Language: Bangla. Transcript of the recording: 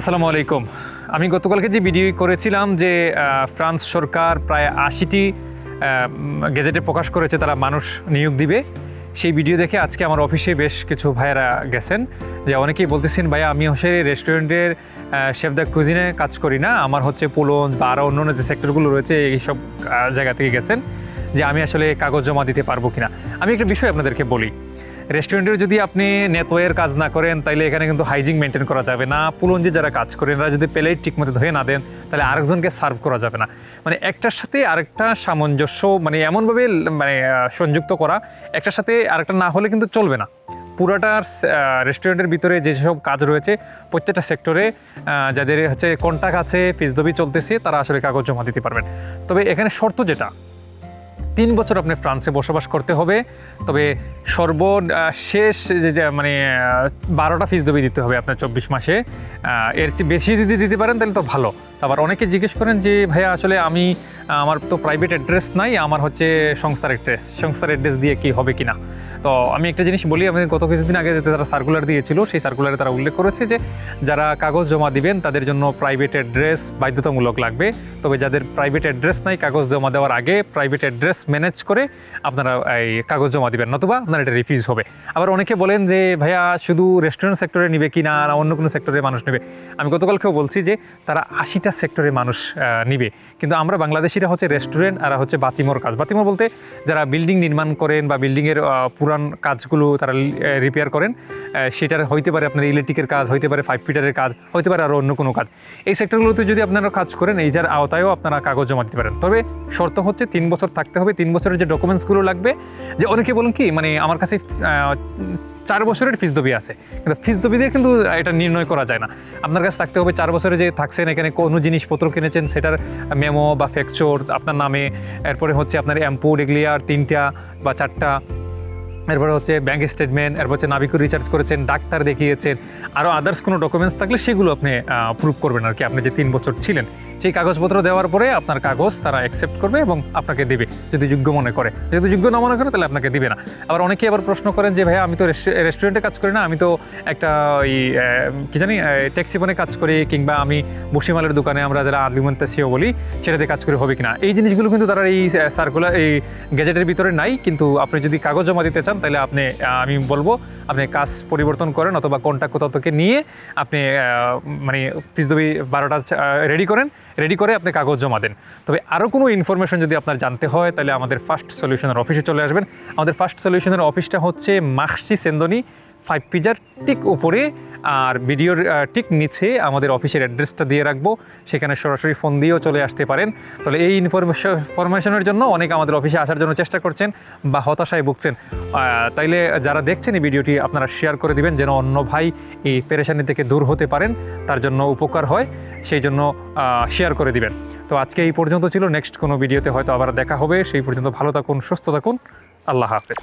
আসসালামু আলাইকুম। আমি গতকালকে যে ভিডিও করেছিলাম যে ফ্রান্স সরকার প্রায় আশিটি গেজেটে প্রকাশ করেছে, তারা মানুষ নিয়োগ দিবে। সেই ভিডিও দেখে আজকে আমার অফিসে বেশ কিছু ভাইয়েরা গেছেন। যে অনেকেই বলতেছেন, ভাইয়া, আমি হচ্ছে রেস্টুরেন্টের শেফ দ্য কুজিনে কাজ করি না। আমার হচ্ছে পোলন বা আরও অন্য যে সেক্টরগুলো রয়েছে, এইসব জায়গা থেকে গেছেন যে, আমি আসলে কাগজ জমা দিতে পারব কিনা? আমি একটা বিষয় আপনাদেরকে বলি। রেস্টুরেন্টের যদি আপনি নেটওয়ের কাজ না করেন তাহলে এখানে কিন্তু হাইজিং মেনটেন করা যাবে না। পুলঞ্জি যারা কাজ করেন, তারা যদি প্লেট ঠিকমতো ধুয়ে না দেন, তাহলে আরেকজনকে সার্ভ করা যাবে না। মানে একটার সাথে আরেকটা সামঞ্জস্য মানে এমনভাবে মানে সংযুক্ত করা, একটার সাথে আরেকটা না হলে কিন্তু চলবে না। পুরাটা রেস্টুরেন্টের ভিতরে যেসব কাজ রয়েছে, প্রত্যেকটা সেক্টরে যাদের হচ্ছে কন্ট্যাক্ট আছে ফিসদবি চলতেছে, তারা আসলে কাগজ জমা দিতে পারবেন। তবে এখানে শর্ত যেটা তিন বছর আপনি ফ্রান্সে বসবাস করতে হবে, তবে সর্ব শেষ যে মানে বারোটা ফিস দবি দিতে হবে আপনার চব্বিশ মাসে। এর বেশি যদি দিতে পারেন তাহলে তো ভালো। আবার অনেকে জিজ্ঞেস করেন যে, ভাইয়া, আসলে আমি, আমার তো প্রাইভেট অ্যাড্রেস নাই, আমার হচ্ছে সংস্থার অ্যাড্রেস সংস্থার অ্যাড্রেস দিয়ে কি হবে কিনা? তো আমি একটা জিনিস বলি, আমি গত কিছুদিন আগে যে তারা সার্কুলার দিয়েছিল, সেই সার্কুলারে তারা উল্লেখ করেছে যে যারা কাগজ জমা দিবেন, তাদের জন্য প্রাইভেট অ্যাড্রেস বাধ্যতামূলক লাগবে। তবে যাদের প্রাইভেট অ্যাড্রেস নাই, কাগজ জমা দেওয়ার আগে প্রাইভেট অ্যাড্রেস ম্যানেজ করে আপনারা এই কাগজ জমা দিবেন, নতুবা আপনার এটা রিফিউজ হবে। আবার অনেকে বলেন যে, ভাইয়া, শুধু রেস্টুরেন্ট সেক্টরে নিবে কি না? অন্য কোনো সেক্টরে মানুষ নেবে? আমি গতকালকেও বলছি যে, তারা আশিটা সেক্টরে মানুষ নিবে। কিন্তু আমরা বাংলাদেশিরা হচ্ছে রেস্টুরেন্ট আর হচ্ছে বাতিমোর কাজ। বাতিমোর বলতে যারা বিল্ডিং নির্মাণ করেন বা বিল্ডিংয়ের পুরান কাজগুলো তারা রিপেয়ার করেন। সেটার হইতে পারে আপনার ইলেকট্রিকের কাজ, হইতে পারে ফাইভ ফিটারের কাজ, হইতে পারে আরও অন্য কোনো কাজ। এই সেক্টরগুলোতে যদি আপনারা কাজ করেন, এই যার আওতায়ও আপনারা কাগজ জমা দিতে পারেন। তবে শর্ত হচ্ছে তিন বছর থাকতে হবে। তিন বছরের যে ডকুমেন্টসগুলো লাগবে, যে অনেকে বলুন কি মানে আমার কাছে চার বছরের ফিস দবি আছে। কিন্তু ফিস দবি দিয়ে কিন্তু এটা নির্ণয় করা যায় না। আপনার কাছে থাকতে হবে চার বছরে যে থাকছেন, এখানে কোনো জিনিসপত্র কিনেছেন, সেটার মেমো বা ফ্যাকচর আপনার নামে, এরপরে হচ্ছে আপনার অ্যাম্পু রেগুলিয়ার তিনটা বা চারটা এরপরে হচ্ছে ব্যাঙ্ক স্টেটমেন্ট এরপর হচ্ছে নাবিকু রিচার্জ করেছেন, ডাক্তার দেখিয়েছেন আরও আদার্স কোনো ডকুমেন্টস থাকলে সেগুলো আপনি প্রুভ করবেন আর কি। আপনি যে তিন বছর ছিলেন সেই কাগজপত্র দেওয়ার পরে আপনার কাগজ তারা অ্যাকসেপ্ট করবে এবং আপনাকে দেবে, যদি যোগ্য মনে করে। যদি যোগ্য না মনে করে, তাহলে আপনাকে দিবে না। আবার অনেকেই আবার প্রশ্ন করেন যে, ভাইয়া, আমি তো রেস্টুরেন্টে কাজ করি না, আমি তো একটা ওই কি জানি ট্যাক্সি ফোনে কাজ করি, কিংবা আমি বসিমালের দোকানে আমরা যারা আলিমন্তাসিও বলি, সেটাতে কাজ করে, হবে কিনা? এই জিনিসগুলো কিন্তু তারা এই সার্কুলার এই গেজেটের ভিতরে নাই, কিন্তু আপনি যদি কাগজ জমা দিতে চান, তাহলে আপনি আমি বলব আপনি কাজ পরিবর্তন করেন অথবা কন্ট্যাক্ট থেকে নিয়ে আপনি মানে ফিজদবি বারোটা রেডি করেন রেডি করে আপনি কাগজ জমা দেন। তবে আরও কোনো ইনফরমেশন যদি আপনার জানতে হয়, তাহলে আমাদের ফার্স্ট সলিউশনের অফিসে চলে আসবেন। আমাদের ফার্স্ট সলিউশনের অফিসটা হচ্ছে মাকসি সেন্দনি ফাইভ পিজার ঠিক উপরে আর ভিডিওর ঠিক নিচে আমাদের অফিসের অ্যাড্রেসটা দিয়ে রাখব। সেখানে সরাসরি ফোন দিয়েও চলে আসতে পারেন। তাহলে এই ইনফরমেশন ইনফরমেশনের জন্য অনেক আমাদের অফিসে আসার জন্য চেষ্টা করছেন বা হতাশায় ভুগছেন। তাইলে যারা দেখছেন এই ভিডিওটি, আপনারা শেয়ার করে দিবেন যেন অন্য ভাই এই পেরেশানি থেকে দূর হতে পারেন। তার জন্য উপকার হয়, সেই জন্য শেয়ার করে দিবেন। তো আজকে এই পর্যন্ত ছিল। নেক্সট কোনো ভিডিওতে হয়তো আবার দেখা হবে। সেই পর্যন্ত ভালো থাকুন, সুস্থ থাকুন। আল্লাহ হাফেজ।